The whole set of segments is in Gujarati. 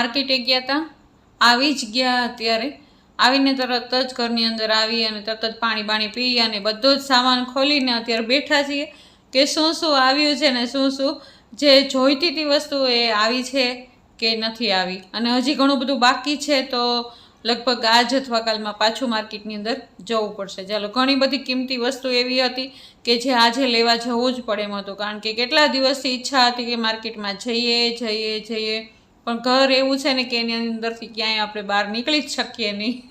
માર્કેટે ગયા હતા આવી જ ગયા અત્યારે. આવીને તરત જ ઘરની અંદર આવી અને તરત જ પાણી બાણી પી અને બધો જ સામાન ખોલીને અત્યારે બેઠા છીએ કે શું શું આવ્યું છે ને શું શું જે જોઈતી હતી વસ્તુ એ આવી છે કે નથી આવી. અને હજી ઘણું બધું બાકી છે તો લગભગ આજ અથવા કાલમાં પાછું માર્કેટની અંદર જવું પડશે. ચાલો, ઘણી બધી કિંમતી વસ્તુ એવી હતી કે જે આજે લેવા જવું જ પડે એમ હતું. કારણ કે કેટલા દિવસથી ઈચ્છા હતી કે માર્કેટમાં જઈએ જઈએ જઈએ. પણ ઘર એવું છે ને કે એની અંદરથી ક્યાંય આપણે બહાર નીકળી જ શકીએ નહીં.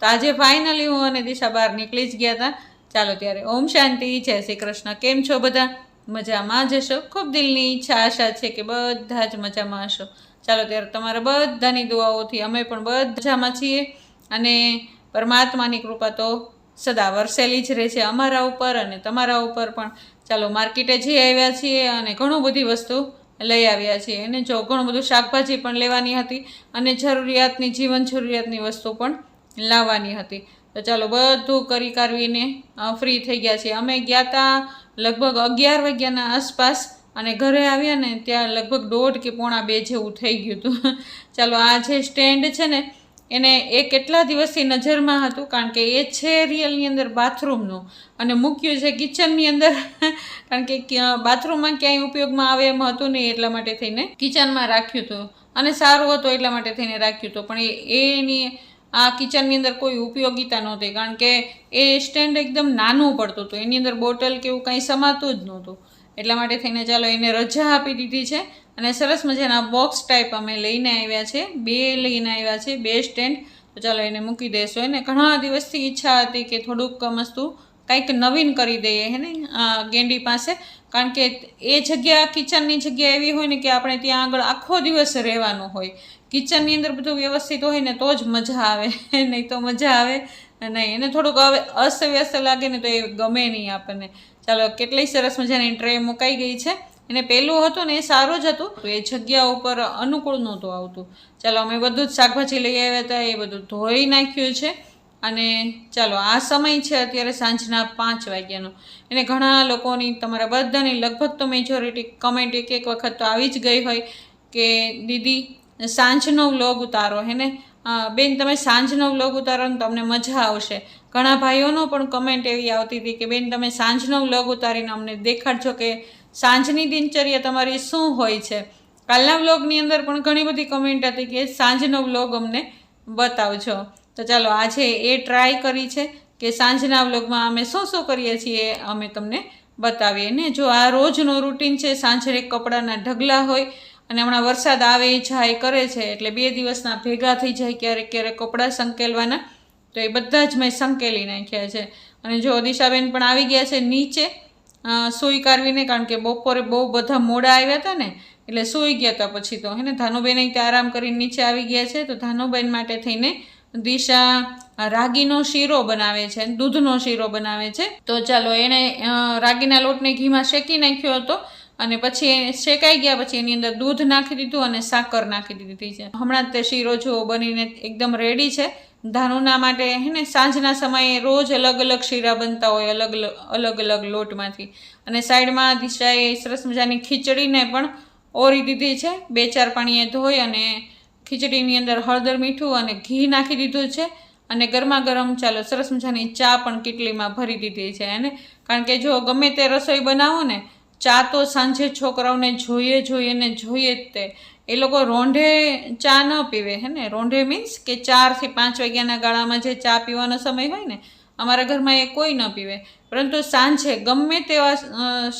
તો આજે ફાઇનલી હું અને દિશા બહાર નીકળી જ ગયા હતા ચાલો ત્યારે ઓમ શાંતિ, જય શ્રી કૃષ્ણ. કેમ છો બધા? મજામાં જ હશો? ખૂબ દિલની ઈચ્છા, આશા છે કે બધા જ મજામાં હશો. ચાલો ત્યારે તમારા બધાની દુઆઓથી અમે પણ બધામાં છીએ અને પરમાત્માની કૃપા તો સદા વરસેલી જ રહે છે અમારા ઉપર અને તમારા ઉપર પણ. ચાલો માર્કેટે જઈ આવ્યા છીએ અને ઘણું બધી વસ્તુ લઈ આવ્યા છીએ. અને જો ઘણું બધું શાકભાજી પણ લેવાની હતી અને જરૂરિયાતની, જીવન જરૂરિયાતની વસ્તુ પણ લાવવાની હતી. તો ચાલો બધું કરી કરવીને ફ્રી થઈ ગયા છીએ. અમે ગયા હતા લગભગ અગિયાર વાગ્યાના આસપાસ અને ઘરે આવ્યા ને ત્યાં લગભગ દોઢ કે પોણા બે જેવું થઈ ગયું હતું. ચાલો આ જે સ્ટેન્ડ છે ને એને એ કેટલા દિવસથી નજરમાં હતું? કારણ કે એ છે રિયલની અંદર બાથરૂમનું. અને મૂક્યું છે કિચનની અંદર. કારણ કે બાથરૂમમાં ક્યાંય ઉપયોગમાં આવે એમ હતું નહીં એટલા માટે થઈને કિચનમાં રાખ્યું હતું. અને સારું હતું એટલા માટે થઈને રાખ્યું હતું. પણ એ, એની આ કિચનની અંદર કોઈ ઉપયોગિતા નહોતી. કારણ કે એ સ્ટેન્ડ એકદમ નાનું પડતું હતું. એની અંદર બોટલ કે એવું કાંઈ સમાતું જ નહોતું. એટલા માટે થઈને ચાલો એને રજા આપી દીધી છે. અને સરસ મજાના બોક્સ ટાઈપ અમે લઈને આવ્યા છે. બે લઈને આવ્યા છે, બે સ્ટેન્ડ તો ચાલો એને મૂકી દઈશું એને. ઘણા દિવસથી ઈચ્છા હતી કે થોડુંક મસ્તું કંઈક નવીન કરી દઈએ, હે ને ગેંડી પાસે. કારણ કે એ જગ્યા, કિચનની જગ્યા એવી હોય ને કે આપણે ત્યાં આગળ આખો દિવસ રહેવાનું હોય. કિચનની અંદર બધું વ્યવસ્થિત હોય ને તો જ મજા આવે નહીં તો મજા આવે નહીં. એને થોડુંક હવે અસ્તવ્યસ્ત લાગે ને તો એ ગમે નહીં આપણને. ચાલો, કેટલી સરસ મજાની ટ્રે મુકાઈ ગઈ છે. એને પહેલું હતું ને એ સારું જ હતું. તો એ જગ્યા ઉપર અનુકૂળ નહોતું આવતું. ચાલો, અમે બધું જ શાકભાજી લઈ આવ્યા હતા, એ બધું ધોઈ નાખ્યું છે. અને ચાલો, આ સમય છે અત્યારે સાંજના પાંચ વાગ્યાનો. એને ઘણા લોકોની, તમારા બધાની લગભગ તો મેજોરિટી કમેન્ટ એક એક વખત તો આવી જ ગઈ હોય કે, દીદી, સાંજનો વ્લોગ ઉતારો, હે ને? બેન, તમે સાંજનો વ્લોગ ઉતારો ને તમને મજા આવશે. ઘણા ભાઈઓનો પણ કમેન્ટ એવી આવતી હતી કે, બેન, તમે સાંજનો વ્લોગ ઉતારીને અમને દેખાડજો કે સાંજની દિનચર્યા તમારી શું હોય છે? કાલના વ્લોગની અંદર પણ ઘણી બધી કમેન્ટ હતી કે સાંજનો વ્લોગ અમને બતાવજો. તો ચાલો, આજે એ ટ્રાય કરી છે કે સાંજના વ્લોગમાં અમે શું શું કરીએ છીએ અમે તમને બતાવીએ. ને જો આ રોજનો રૂટીન છે સાંજે કપડાના ઢગલા હોય અને હમણાં વરસાદ આવે જાય, કરે છે, એટલે બે દિવસના ભેગા થઈ જાય ક્યારેક ક્યારેક કપડાં સંકેલવાના, તો એ બધા જ મેં સંકેલી નાખ્યા છે. અને જો દિશાબેન પણ આવી ગયા છે નીચે સૂઈ કાઢવીને, કારણ કે બપોરે બહુ બધા મોડા આવ્યા હતા ને, એટલે સૂઈ ગયા હતા પછી તો. હે ને, ધાનુબેન અહીં આરામ કરીને નીચે આવી ગયા છે, તો ધાનુબેન માટે થઈને દિશા રાગીનો શીરો બનાવે છે દૂધનો શીરો બનાવે છે. તો ચાલો, એણે રાગીના લોટને ઘીમાં શેકી નાખ્યો હતો અને પછી શેકાઈ ગયા, પછી એની અંદર દૂધ નાખી દીધું અને સાકર નાખી દીધી છે. હમણાં તે શીરો જો બનીને એકદમ રેડી છે ધાનુના માટે, હે ને, સાંજના સમયે રોજ અલગ અલગ શીરા બનતા હોય, અલગ અલગ અલગ લોટમાંથી. અને સાઈડમાં દિશાએ સરસ મજાની ખીચડીને પણ ઓરી દીધી છે. બે ચાર પાણીએ ધોઈ અને ખીચડીની અંદર હળદર મીઠું અને ઘી નાખી દીધું છે. અને ગરમા ગરમ ચાલો, સરસ મજાની ચા પણ કેટલીમાં ભરી દીધી છે અને કારણ કે જો ગમે તે રસોઈ બનાવો ને, ચા તો સાંજે છોકરાઓને જોઈએ જોઈએ ને જોઈએ જ તે. એ લોકો રોંઢે ચા ન પીવે, હે ને? રોંઢે મીન્સ કે ચારથી પાંચ વાગ્યાના ગાળામાં જે ચા પીવાનો સમય હોય ને, અમારા ઘરમાં એ કોઈ ન પીવે. પરંતુ સાંજે ગમે તેવા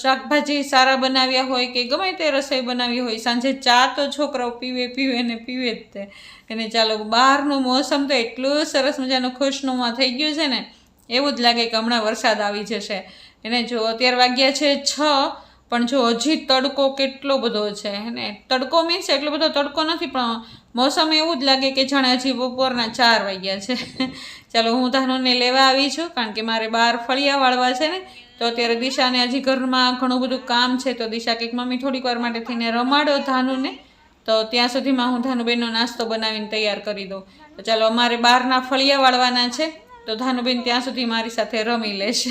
શાકભાજી સારા બનાવ્યા હોય કે ગમે તે રસોઈ બનાવી હોય, સાંજે ચા તો છોકરાઓ પીવે પીવે ને પીવે જ તે. એને ચાલો, બહારનું મોસમ તો એટલું સરસ મજાનું ખુશનુમા થઈ ગયું છે ને, એવું જ લાગે કે હમણાં વરસાદ આવી જશે. એને જો અત્યારે વાગ્યા છે છ પણ જો હજી તડકો કેટલો બધો છે ને? તડકો મીન્સ એટલો બધો તડકો નથી, પણ મોસમ એવું જ લાગે કે જાણે હજી બપોરના ચાર વાગ્યા છે. ચાલો, હું ધાનુને લેવા આવી છું, કારણ કે મારે બહાર ફળિયા વાળવા છે ને, તો અત્યારે દિશાને હજી ઘરમાં ઘણું બધું કામ છે, તો દિશા કંઈક મમ્મી થોડીક વાર માટે થઈને રમાડો ધાનુને. તો ત્યાં સુધીમાં હું ધાનુબેનનો નાસ્તો બનાવીને તૈયાર કરી દઉં. તો ચાલો, અમારે બહારના ફળિયા વાળવાના છે, તો ધાનુબેન ત્યાં સુધી મારી સાથે રમી લેશે.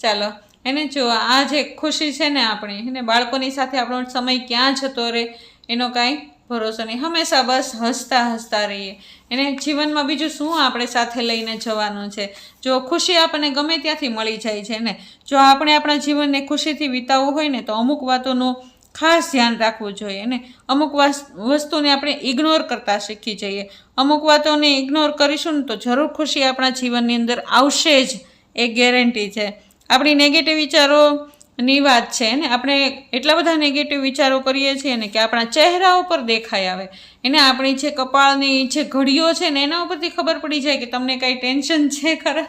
ચાલો. એને જો આ જે ખુશી છે ને આપણી, એને બાળકોની સાથે આપણો સમય ક્યાં જતો રહે, એનો કાંઈ ભરોસો નહીં. હંમેશા બસ હસતા હસતા રહીએ. એને જીવનમાં બીજું શું આપણે સાથે લઈને જવાનું છે? જો ખુશી આપણને ગમે ત્યાંથી મળી જાય છે ને, જો આપણે આપણા જીવનને ખુશીથી વિતાવવું હોય ને, તો અમુક વાતોનું ખાસ ધ્યાન રાખવું જોઈએ ને. અમુક વાસ- વસ્તુને આપણે ઇગ્નોર કરતાં શીખી જઈએ. અમુક વાતોને ઇગ્નોર કરીશું ને, તો જરૂર ખુશી આપણા જીવનની અંદર આવશે જ. એ ગેરંટી છે. આપણી નેગેટિવ વિચારોની વાત છે ને, આપણે એટલા બધા નેગેટિવ વિચારો કરીએ છીએ ને કે આપણા ચહેરા ઉપર દેખાઈ આવે. એને આપણી જે કપાળની જે ઘડીઓ છે ને, એના ઉપરથી ખબર પડી જાય કે તમને કાંઈ ટેન્શન છે ખરા?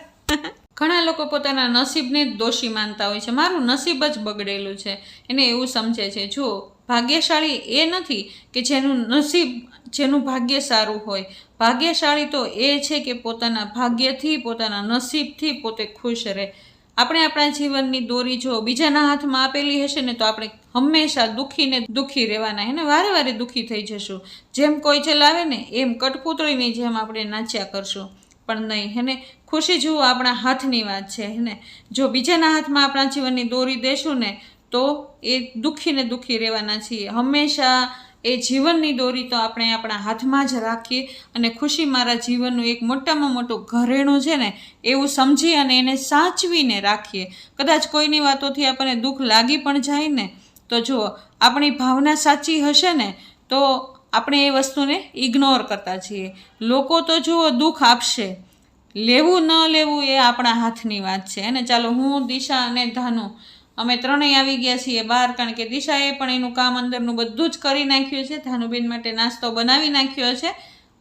ઘણા લોકો પોતાના નસીબને જ દોષી માનતા હોય છે. મારું નસીબ જ બગડેલું છે. એને એવું સમજે છે જુઓ ભાગ્યશાળી એ નથી કે જેનું નસીબ, જેનું ભાગ્ય સારું હોય. ભાગ્યશાળી તો એ છે કે પોતાના ભાગ્યથી, પોતાના નસીબથી પોતે ખુશ રહે. આપણે આપણા જીવનની દોરી જો બીજાના હાથમાં આપેલી હશે ને તો આપણે હંમેશા દુઃખીને દુઃખી રહેવાના એને વારે વારે દુઃખી થઈ જશું. જેમ કોઈ ચલાવે ને, એમ કઠપૂતળીની જેમ આપણે નાચ્યા કરશું. પણ નહીં હેને ખુશી જુઓ આપણા હાથની વાત છે હેને જો બીજાના હાથમાં આપણા જીવનની દોરી દેશું ને, તો એ દુઃખીને દુઃખી રહેવાના છીએ. હંમેશા એ જીવનની દોરી તો આપણે આપણા હાથમાં જ રાખીએ અને ખુશી મારા જીવનનું એક મોટામાં મોટું ઘરેણું છે ને, એવું સમજી અને એને સાચવીને રાખીએ. કદાચ કોઈની વાતોથી આપણને દુઃખ લાગી પણ જાય ને, તો જુઓ, આપણી ભાવના સાચી હશે ને, તો આપણે એ વસ્તુને ઇગ્નોર કરતા છીએ. લોકો તો જુઓ, દુઃખ આપશે. લેવું ન લેવું એ આપણા હાથની વાત છે. અને ચાલો હું દિશા અને ધાનુ અમે ત્રણેય આવી ગયા છીએ બહાર, કારણ કે દિશાએ પણ એનું કામ અંદરનું બધું જ કરી નાખ્યું છે. ધાનુબેન માટે નાસ્તો બનાવી નાખ્યો છે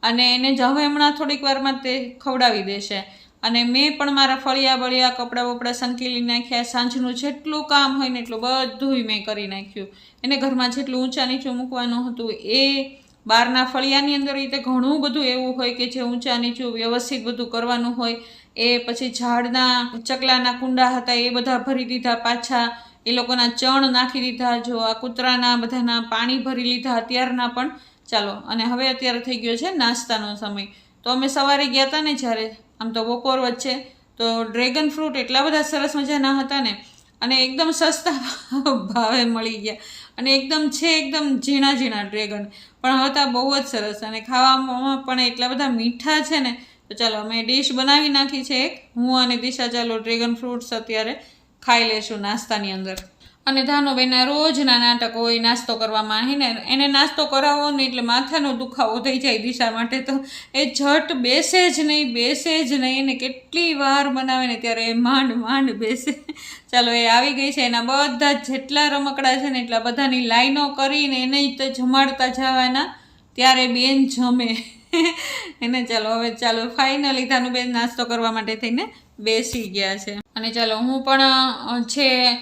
અને એને જ હવે હમણાં થોડીક વારમાં તે ખવડાવી દેશે. અને મેં પણ મારા ફળિયા બળિયા, કપડાં બપડાં સંકેલી નાખ્યા, સાંજનું જેટલું કામ હોય ને એટલું બધુંય મેં કરી નાખ્યું. એને ઘરમાં જેટલું ઊંચા નીચું મૂકવાનું હતું એ બહારના ફળિયાની અંદર રીતે ઘણું બધું એવું હોય કે જે ઊંચા નીચું વ્યવસ્થિત બધું કરવાનું હોય એ પછી ઝાડના ચકલાના કુંડા હતા, એ બધા ભરી દીધા પાછા. એ લોકોના ચણ નાખી દીધા, જો આ કૂતરાના બધાના પાણી ભરી લીધા અત્યારના પણ. ચાલો, અને હવે અત્યારે થઈ ગયો છે નાસ્તાનો સમય. તો અમે સવારે ગયા હતા ને જ્યારે, આમ તો બપોર વચ્ચે, તો ડ્રેગન ફ્રૂટ એટલા બધા સરસ મજાના હતા ને. અને એકદમ સસ્તા ભાવે મળી ગયા. અને એકદમ છે એકદમ ઝીણા ઝીણા ડ્રેગન. પણ હતા બહુ જ સરસ. અને ખાવામાં પણ એટલા બધા મીઠા છે ને તો ચાલો, અમે ડીશ બનાવી નાખી છે એક. હું અને દિશા ચાલો ડ્રેગન ફ્રૂટ્સ અત્યારે ખાઈ લેશું નાસ્તાની અંદર. અને ધાનુબેનના રોજના નાટકો હોય, નાસ્તો કરવામાં હે ને એને નાસ્તો કરાવો ને એટલે માથાનો દુખાવો થઈ જાય દિશા માટે તો એ ઝટ બેસે જ નહીં, બેસે જ નહીં. એને કેટલી વાર બનાવે ને ત્યારે એ માંડ માંડ બેસે. ચાલો, એ આવી ગઈ છે. એના બધા જેટલા રમકડા છે ને એટલા બધાની લાઈનો કરીને એને તો જમાડતા જવાના. ત્યારે બેન જમે. એને ચાલો, હવે ચાલો ફાઇનલી ધાનુબેન નાસ્તો કરવા માટે થઈને બેસી ગયા છે. અને ચાલો, હું પણ છે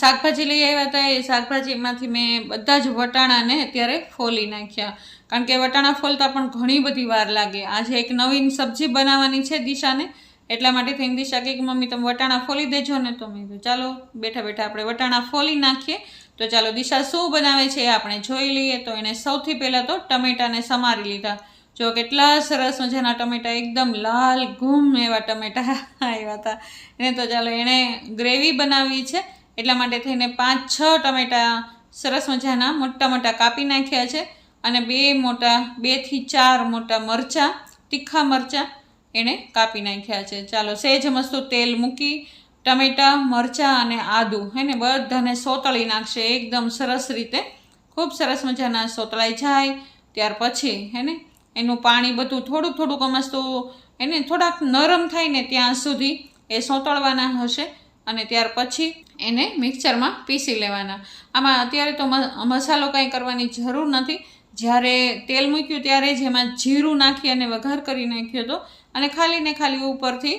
શાકભાજી લઈ આવ્યા હતા. એ શાકભાજીમાંથી મેં બધા જ વટાણાને અત્યારે ફોલી નાખ્યા. કારણ કે વટાણા ફોલતા પણ ઘણી બધી વાર લાગે. આજે એક નવીન સબ્જી બનાવવાની છે દિશાને. એટલા માટે થઈને દિશા કે, મમ્મી, તમે વટાણા ફોલી દેજો ને તો મેં ચાલો, બેઠા બેઠા આપણે વટાણા ફોલી નાખીએ. તો ચાલો, દિશા શું બનાવે છે એ આપણે જોઈ લઈએ. તો એને સૌથી પહેલાં તો ટમેટાને સમારી લીધા. જો કેટલા સરસ મજાના ટમેટા, એકદમ લાલ ઘૂમ એવા ટમેટા આવ્યા હતા. એને તો ચાલો એણે ગ્રેવી બનાવી છે. એટલા માટે થઈને પાંચ, છ ટમેટા સરસ મજાના મોટા મોટા કાપી નાખ્યા છે અને બે મોટા બેથી ચાર મોટા મરચાં, તીખા મરચાં એણે કાપી નાખ્યા છે. ચાલો સહેજ મસ્તું તેલ મૂકી ટમેટાં, મરચાં અને આદું હે બધાને સોતળી નાખશે. એકદમ સરસ રીતે, ખૂબ સરસ મજાના સોતળાઈ જાય. ત્યાર પછી હે ને એનું પાણી બધું થોડુંક થોડુંક અમસ્તું એને થોડાક નરમ થાય ને ત્યાં સુધી એ સોતળવાના હશે અને ત્યાર પછી એને મિક્સરમાં પીસી લેવાના. આમાં અત્યારે તો મસાલો કાંઈ કરવાની જરૂર નથી. જ્યારે તેલ મૂક્યું ત્યારે જ એમાં જીરું નાખી અને વઘાર કરી નાખ્યો હતો અને ખાલી ને ખાલી ઉપરથી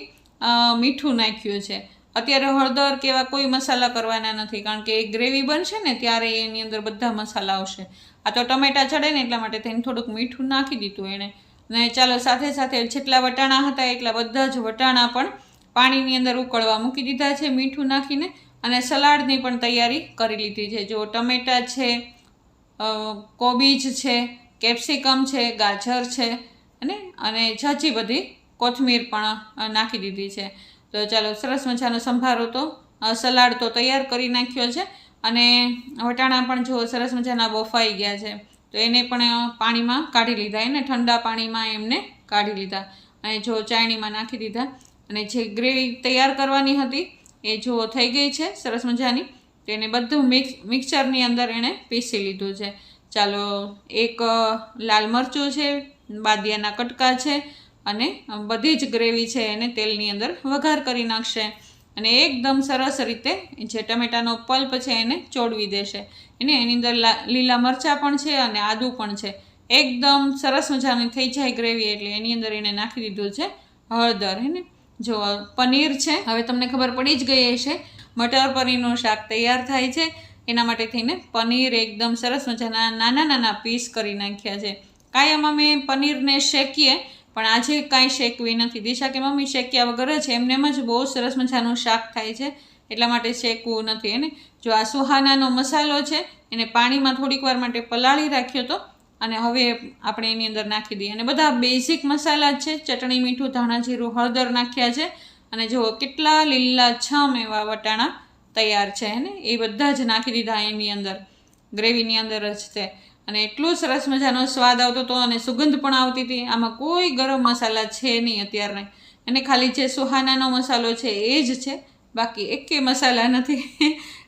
મીઠું નાખ્યું છે. અત્યારે હળદર કે એવા કોઈ મસાલા કરવાના નથી, કારણ કે એ ગ્રેવી બનશે ને ત્યારે એની અંદર બધા મસાલા આવશે. આ તો ટમેટા ચડે ને એટલા માટે તેને થોડુંક મીઠું નાખી દીધું એણે. ને ચાલો સાથે સાથે જેટલા વટાણા હતા એટલા બધા જ વટાણા પણ પાણીની અંદર ઉકળવા મૂકી દીધા છે, મીઠું નાખીને, અને સલાડની પણ તૈયારી કરી લીધી છે. જો ટમેટા છે કોબીજ છે, કેપ્સિકમ છે, ગાજર છે, અને અને ઝાઝી બધી કોથમીર પણ નાખી દીધી છે. તો ચાલો, સરસ મજાનો સંભારો તો સલાડ તો તૈયાર કરી નાખ્યો છે અને વટાણા પણ જો સરસ મજાના બફાઈ ગયા છે. તો એને પણ પાણીમાં કાઢી લીધા, એને ઠંડા પાણીમાં એમને કાઢી લીધા. અને જો ચાયણીમાં નાખી દીધા. અને જે ગ્રેવી તૈયાર કરવાની હતી, એ જો થઈ ગઈ છે, સરસ મજાની. તો એને બધું મિક્સ, મિક્સરની અંદર એણે પીસી લીધું છે. ચાલો, એક લાલ મરચું છે, બાદિયાના કટકા છે અને બધી જ ગ્રેવી છે એને તેલની અંદર વઘાર કરી નાખશે અને એકદમ સરસ રીતે જે ટમેટાનો પલ્પ છે એને ચોડવી દેશે. એને એની અંદર લીલા મરચાં પણ છે અને આદું પણ છે. એકદમ સરસ મજાની થઈ જાય ગ્રેવી એટલે એની અંદર એને નાખી દીધું છે હળદર. હે ને જો પનીર છે, હવે તમને ખબર પડી જ ગઈ હશે, મટર પનીરનું શાક તૈયાર થાય છે. એના માટે થઈને પનીર એકદમ સરસ મજાના નાના નાના પીસ કરી નાખ્યા છે. કાયમ અમે પનીરને શેકીએ પણ આજે કાંઈ શેકવી નથી. દિશા કે મમ્મી શેક્યા વગર જ એમનેમ જ બહુ સરસ મજાનું શાક થાય છે. એટલા માટે શેકવું નથી એને જો આ સુહાનાનો મસાલો છે, એને પાણીમાં થોડીક વાર માટે પલાળી રાખ્યો હતો અને હવે આપણે એની અંદર નાખી દઈએ. અને બધા બેઝિક મસાલા જ છે. ચટણી, મીઠું, ધાણા જીરું, હળદર નાખ્યા છે. અને જુઓ કેટલા લીલા છમ એવા વટાણા તૈયાર છે ને? એ બધા જ નાખી દીધા એની અંદર. ગ્રેવીની અંદર જ છે. અને એટલો સરસ મજાનો સ્વાદ આવતો હતો અને સુગંધ પણ આવતી હતી. આમાં કોઈ ગરમ મસાલા છે નહીં અત્યારના અને ખાલી જે સુહાનાનો મસાલો છે એ જ છે. બાકી એકે મસાલા નથી.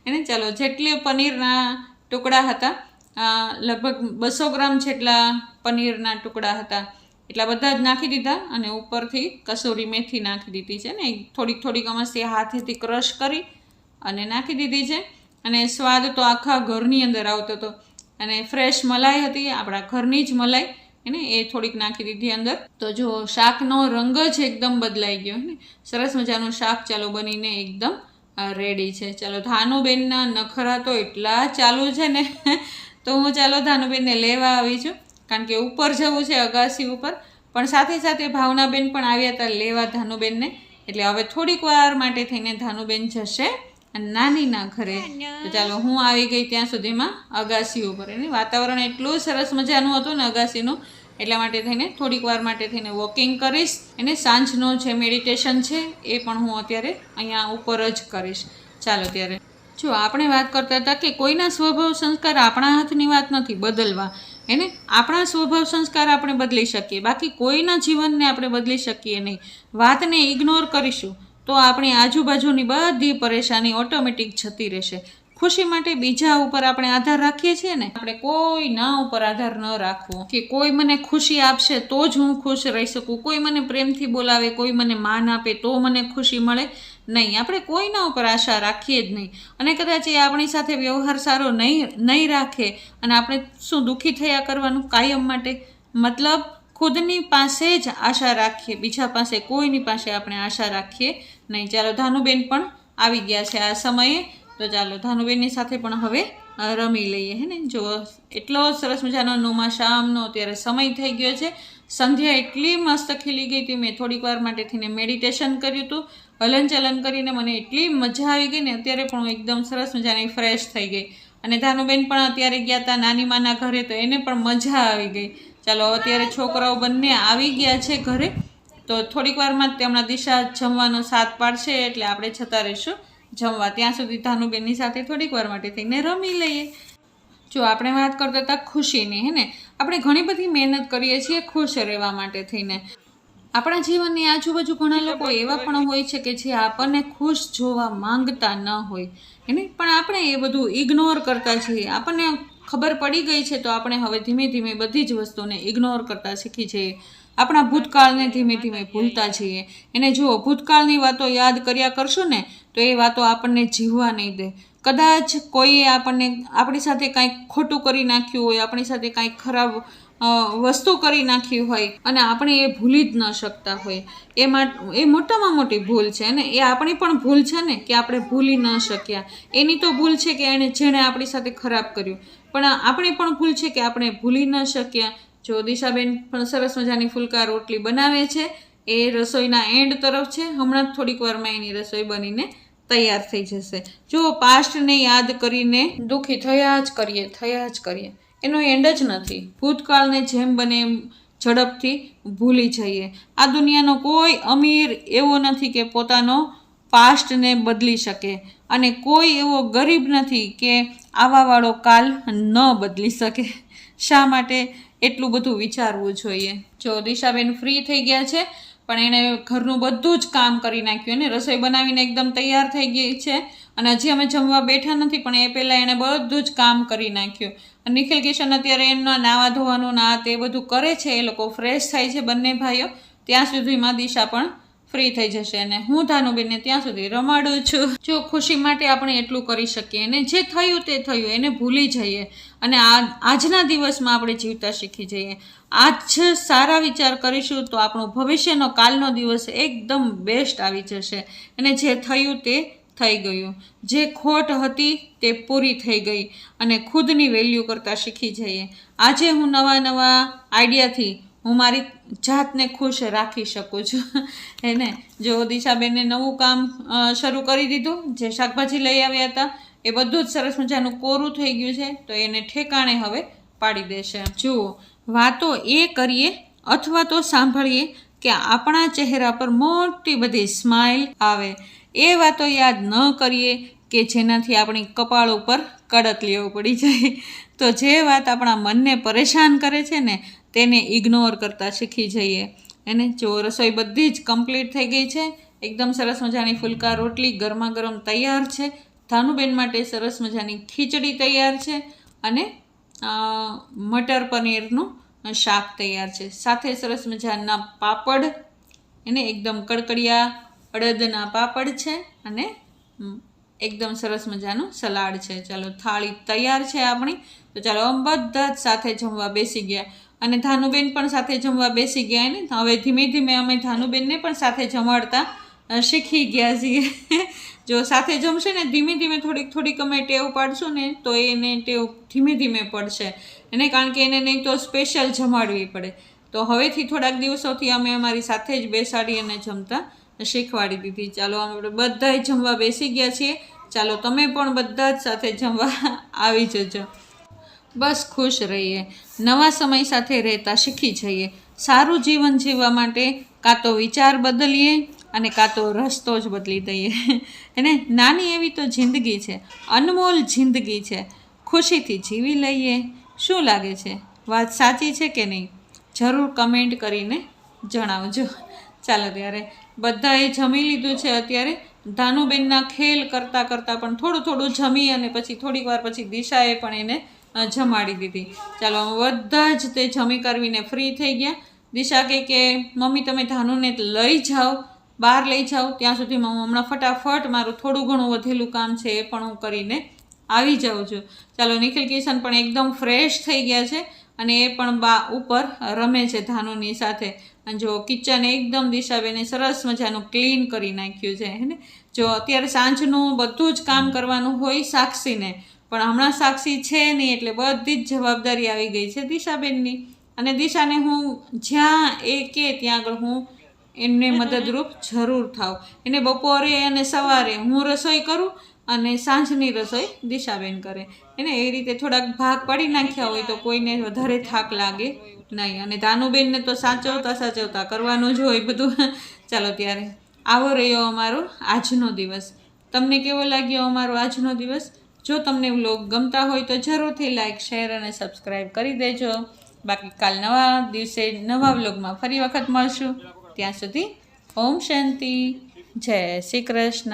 એને ચાલો જેટલી પનીરના ટુકડા હતા લગભગ બસો ગ્રામ જેટલા પનીરના ટુકડા હતા. એટલા બધા જ નાખી દીધા અને ઉપરથી કસૂરી મેથી નાખી દીધી છે ને. થોડીક થોડીક અમસ્તી હાથેથી ક્રશ કરી અને નાખી દીધી છે. અને સ્વાદ તો આખા ઘરની અંદર આવતો હતો. અને ફ્રેશ મલાઈ હતી, આપણા ઘરની જ મલાઈ, એને એ થોડીક નાખી દીધી અંદર. તો જો શાકનો રંગ જ એકદમ બદલાઈ ગયો ને, સરસ મજાનું શાક ચાલો બનીને એકદમ રેડી છે. ચાલો ધાનુબેનના નખરા તો એટલા ચાલુ છે ને, તો હું ચાલો ધાનુબેનને લેવા આવી છું, કારણ કે ઉપર જવું છે અગાસી ઉપર. પણ સાથે સાથે ભાવનાબેન પણ આવ્યા હતા લેવા ધાનુબેનને. એટલે હવે થોડીક વાર માટે થઈને ધાનુબેન જશે. નાનીના ઘરે. તો ચાલો હું આવી ગઈ ત્યાં સુધીમાં અગાસી ઉપર એની વાતાવરણ એટલું સરસ મજાનું હતું ને અગાસીનું એટલા માટે થઈને થોડીક વાર માટે થઈને વોકિંગ કરીશ. એને સાંજનો જે મેડિટેશન છે એ પણ હું અત્યારે અહીંયા ઉપર જ કરીશ. ચાલો ત્યારે. જો આપણે વાત કરતા હતા કે કોઈના સ્વભાવ સંસ્કાર આપણા હાથની વાત નથી બદલવા. એને આપણા સ્વભાવ સંસ્કાર આપણે બદલી શકીએ. બાકી કોઈના જીવનને આપણે બદલી શકીએ નહીં. વાતને ઇગ્નોર કરીશું. તો આપણી આજુબાજુની બધી પરેશાની ઓટોમેટિક જતી રહેશે. ખુશી માટે બીજા ઉપર આપણે આધાર રાખીએ છીએ ને? આપણે કોઈના ઉપર આધાર ન રાખવો. કે કોઈ મને ખુશી આપશે તો જ હું ખુશ રહી શકું. કોઈ મને પ્રેમથી બોલાવે, કોઈ મને માન આપે તો મને ખુશી મળે. નહીં, આપણે કોઈના ઉપર આશા રાખીએ જ નહીં. અને કદાચ એ આપણી સાથે વ્યવહાર સારો નહીં નહીં રાખે અને આપણે શું દુઃખી થયા કરવાનું કાયમ માટે? મતલબ ખુદની પાસે જ આશા રાખીએ. બીજા પાસે કોઈની પાસે આપણે આશા રાખીએ નહીં. ચાલો, ધાનુબેન પણ આવી ગયા છે આ સમયે. તો ચાલો, ધાનુબેનની સાથે પણ હવે રમી લઈએ, હે ને? જો, એટલો સરસ મજાનો નોમા શામનો અત્યારે સમય થઈ ગયો છે. સંધ્યા એટલી મસ્ત ખીલી ગઈ હતી. મેં થોડીક વાર માટે થઈને મેડિટેશન કર્યું હતું. હલનચલન કરીને મને એટલી મજા આવી ગઈ ને, અત્યારે પણ હું એકદમ સરસ મજાની ફ્રેશ થઈ ગઈ. અને ધાનુબેન પણ અત્યારે ગયા હતા નાની માના ઘરે, તો એને પણ મજા આવી ગઈ. ચાલો અત્યારે છોકરાઓ બંને આવી ગયા છે ઘરે. તો થોડીક વારમાં જ તેમના દિશા જમવાનો સાથ પાડશે, એટલે આપણે જતા રહીશું જમવા. ત્યાં સુધી ધાનુબેનની સાથે થોડીક વાર માટે થઈને રમી લઈએ. જો આપણે વાત કરતા હતા ખુશીની, હે ને? આપણે ઘણી બધી મહેનત કરીએ છીએ ખુશ રહેવા માટે થઈને. આપણા જીવનની આજુબાજુ ઘણા લોકો એવા પણ હોય છે કે જે આપણને ખુશ જોવા માંગતા ન હોય એને પણ આપણે એ બધું ઇગ્નોર કરતા છીએ. આપણને ખબર પડી ગઈ છે, તો આપણે હવે ધીમે ધીમે બધી જ વસ્તુને ઇગ્નોર કરતા શીખી જઈએ. આપણા ભૂતકાળને ધીમે ધીમે ભૂલતા જઈએ. એને જુઓ, ભૂતકાળની વાતો યાદ કર્યા કરશું ને, તો એ વાતો આપણને જીવવા નહીં દે. કદાચ કોઈએ આપણને, આપણી સાથે કાંઈક ખોટું કરી નાખ્યું હોય, આપણી સાથે કાંઈક ખરાબ વસ્તુ કરી નાખી હોય અને આપણે એ ભૂલી જ ન શકતા હોય. એ એ મોટામાં મોટી ભૂલ છે અને એ આપણી પણ ભૂલ છે ને કે આપણે ભૂલી ન શક્યા. એની તો ભૂલ છે કે એણે જેણે આપણી સાથે ખરાબ કર્યું. પણ આપણી પણ ભૂલ છે કે આપણે ભૂલી ન શક્યા. જો દિશાબેન પણ સરસ મજાની ફુલકા રોટલી બનાવે છે, એ રસોઈના એન્ડ તરફ છે. હમણાં થોડીક વારમાં એની રસોઈ બનીને તૈયાર થઈ જશે. જો પાસ્ટને યાદ કરીને દુઃખી થયા જ કરીએ, થયા જ કરીએ. એનો એન્ડ જ નથી. ભૂતકાળને જેમ બને એમ ઝડપથી ભૂલી જઈએ. આ દુનિયાનો કોઈ અમીર એવો નથી કે પોતાનો પાસ્ટને બદલી શકે અને કોઈ એવો ગરીબ નથી કે આવાવાળો કાલ ન બદલી શકે. શા માટે એટલું બધું વિચારવું જોઈએ? જો દિશાબેન ફ્રી થઈ ગયા છે, પણ એણે ઘરનું બધું જ કામ કરી નાખ્યું અને રસોઈ બનાવીને એકદમ તૈયાર થઈ ગઈ છે. અને હજી અમે જમવા બેઠા નથી, પણ એ પહેલાં એણે બધું જ કામ કરી નાખ્યું. નિખિલ કિશન અત્યારે એમના નાવા ધોવાનું, ના તે બધું કરે છે, એ લોકો ફ્રેશ થાય છે બંને ભાઈઓ. ત્યાં સુધીમાં દિશા પણ ફ્રી થઈ જશે અને હું ધાનુબેનને ત્યાં સુધી રમાડું છું. જો ખુશી માટે આપણે એટલું કરી શકીએ અને જે થયું તે થયું, એને ભૂલી જઈએ અને આ, આજના દિવસમાં આપણે જીવતા શીખી જઈએ. આજ સારા વિચાર કરીશું તો આપણો ભવિષ્યનો કાલનો દિવસ એકદમ બેસ્ટ આવી જશે. અને જે થયું તે થઈ ગયું. જે ખોટ હતી તે પૂરી થઈ ગઈ અને ખુદની વેલ્યુ કરતાં શીખી જઈએ. આજે હું નવા નવા આઈડિયાથી હું મારી જાતને ખુશ રાખી શકું છું. એને જો દિશાબેને નવું કામ શરૂ કરી દીધું, જે શાકભાજી લઈ આવ્યા હતા, એ બધું જ સરસ મજાનું કોરું થઈ ગયું છે, તો એને ઠેકાણે હવે પાડી દેશે. જુઓ, વાતો એ કરીએ અથવા તો સાંભળીએ કે આપણા ચહેરા પર મોટી બધી સ્માઇલ આવે. એ વાતો યાદ ન કરીએ કે જેનાથી આપણી કપાળ ઉપર કડક લેવો પડી જાય. તો જે વાત આપણા મનને પરેશાન કરે છે ને, તેને ઇગ્નોર કરતાં શીખી જઈએ. એને જો રસોઈ બધી જ કમ્પ્લીટ થઈ ગઈ છે, એકદમ સરસ મજાની ફુલકા રોટલી ગરમા ગરમ તૈયાર છે, ધાનુબેન માટે સરસ મજાની ખીચડી તૈયાર છે અને મટર પનીરનું શાક તૈયાર છે. સાથે સરસ મજાના પાપડ એને એકદમ કડકડિયા અડદના પાપડ છે અને એકદમ સરસ મજાનું સલાડ છે. ચાલો, થાળી તૈયાર છે આપણી. તો ચાલો અમે બધા જ સાથે જમવા બેસી ગયા. અને ધાનુબેન પણ સાથે જમવા બેસી ગયા ને. હવે ધીમે ધીમે અમે ધાનુબેનને પણ સાથે જમાડતા શીખી ગયા છીએ. જો સાથે જમશે ને, ધીમે ધીમે થોડીક થોડીક અમે ટેવ પાડશું ને, તો એને ટેવ ધીમે ધીમે પડશે. એને કારણ કે એને નહીં તો સ્પેશિયલ જમાડવી પડે. તો હવેથી થોડાક દિવસોથી અમે અમારી સાથે જ બેસાડી અને જમતા શીખવાડી દીધી. ચાલો આપણે બધાએ જમવા બેસી ગયા છીએ. ચાલો, તમે પણ બધા જ સાથે જમવા આવી જજો. બસ ખુશ રહીએ. નવા સમય સાથે રહેતા શીખી જઈએ. સારું જીવન જીવવા માટે કાં તો વિચાર બદલીએ અને કાં તો રસ્તો જ બદલી દઈએ. એને નાની એવી તો જિંદગી છે. અનમોલ જિંદગી છે. ખુશીથી જીવી લઈએ. શું લાગે છે? વાત સાચી છે કે નહીં? જરૂર કમેન્ટ કરીને જણાવજો. ચાલો ત્યારે. બધાએ જમી લીધું છે અત્યારે. ધાનુબેનના ખેલ કરતાં કરતાં પણ થોડું થોડું જમી અને પછી થોડીક વાર પછી દિશાએ પણ એને જમાડી દીધી. ચાલો બધા જ તે જમી કરવીને ફ્રી થઈ ગયા. દિશા કહે કે, મમ્મી, તમે ધાનુને લઈ જાઓ. બહાર લઈ જાઓ. ત્યાં સુધીમાં હું હમણાં ફટાફટ મારું થોડું ઘણું વધેલું કામ છે એ પણ હું કરીને આવી જાઉં છું. ચાલો, નિખિલ કિશન પણ એકદમ ફ્રેશ થઈ ગયા છે અને એ પણ બા ઉપર રમે છે ધાનુની સાથે. અને જો કિચન એકદમ દિશાબેને સરસ મજાનું ક્લીન કરી નાખ્યું છે, હે ને? જો અત્યારે સાંજનું બધું જ કામ કરવાનું હોય સાક્ષીને, પણ હમણાં સાક્ષી છે નહીં એટલે બધી જ જવાબદારી આવી ગઈ છે દિશાબેનની. અને દિશાને હું જ્યાં એ કે ત્યાં આગળ હું એમને મદદરૂપ જરૂર થાવ. એને બપોરે અને સવારે હું રસોઈ કરું અને સાંજની રસોઈ દિશાબેન કરે. એને એ રીતે થોડાક ભાગ પાડી નાખ્યા હોય તો કોઈને વધારે થાક લાગે. નહીં, અને ધાનુબેનને તો સાચવતા સાચવતા કરવાનું જ હોય બધું. ચાલો ત્યારે, આવો રહ્યો અમારો આજનો દિવસ. તમને કેવો લાગ્યો અમારો આજનો દિવસ? જો તમને વ્લોગ ગમતા હોય તો જરૂરથી લાઈક, શેર અને સબસ્ક્રાઈબ કરી દેજો. બાકી કાલ નવા દિવસે નવા વ્લોગમાં ફરી વખત મળશું. ત્યાં સુધી ઓમ શાંતિ. જય શ્રી કૃષ્ણ.